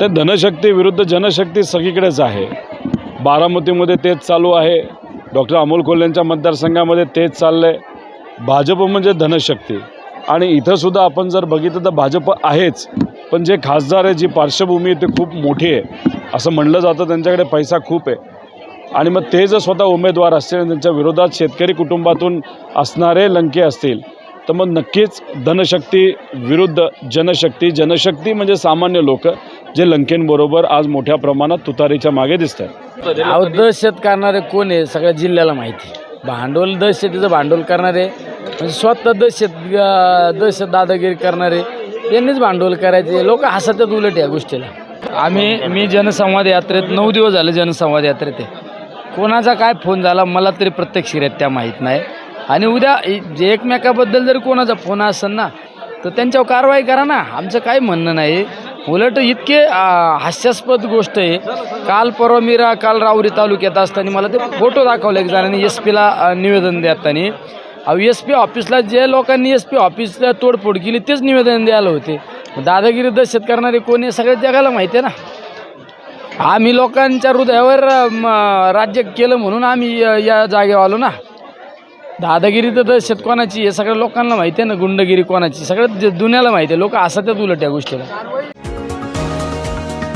ते धनशक्ती विरुद्ध जनशक्ती सगळीकडेच आहे. बारामतीमध्ये तेच चालू आहे. डॉक्टर अमोल कोल्हेंच्या मतदारसंघामध्ये तेच चाललं आहे भाजप म्हणजे धनशक्ती. आणि इथंसुद्धा आपण जर बघितलं तर भाजप आहेच. पण जे खासदार आहे जी पार्श्वभूमी आहे ती खूप मोठी आहे. असं म्हणलं जातं त्यांच्याकडे पैसा खूप आहे. आणि मग ते जर स्वतः उमेदवार असतील आणि त्यांच्या विरोधात शेतकरी कुटुंबातून असणारे लंके असतील तर मग नक्कीच धनशक्ती विरुद्ध जनशक्ती. जनशक्ती म्हणजे सामान्य लोक. जे लंकेंबरोबर आज मोठ्या प्रमाणात तुतारीच्या मागे दिसत आहेत अहो दहशत करणारे कोण आहे सगळ्या जिल्ह्याला माहिती भांडवल दहशतीचं भांडवल करणारे. म्हणजे स्वतः दहशत दहशत दादागिरी करणारे. यांनीच भांडवल करायचे. लोक हसतात उलट या गोष्टीला. आम्ही मी जनसंवाद यात्रेत नऊ दिवस झाले जनसंवाद यात्रेत आहे. कोणाचा काय फोन झाला मला तरी प्रत्यक्षरित्या माहीत नाही. आणि उद्या जे एकमेकाबद्दल जर कोणाचा फोन असेल ना तर त्यांच्यावर कारवाई करा ना. आमचं काही म्हणणं नाही. उलट इतके हास्यास्पद गोष्ट आहे. काल परवा मी रा काल राऊरी तालुक्यात असताना मला ते फोटो दाखवले एक जणांनी एस पीला निवेदन देताना. अहो एस पी ऑफिसला जे लोकांनी एस पी ऑफिसला तोडफोड केली तेच निवेदन द्यायला होते. दादागिरी दहशत करणारे कोण आहे सगळ्या जगाला माहिती आहे ना. आम्ही लोकांच्या हृदयावर राज्य केलं म्हणून आम्ही या- जागेवर आलो ना. दादागिरी तर दहशत कोणाची हे सगळ्या लोकांना माहिती आहे ना गुंडगिरी कोणाची सगळ्यात जे दुनियाला माहिती आहे. लोक असतात उलट या गोष्टीला.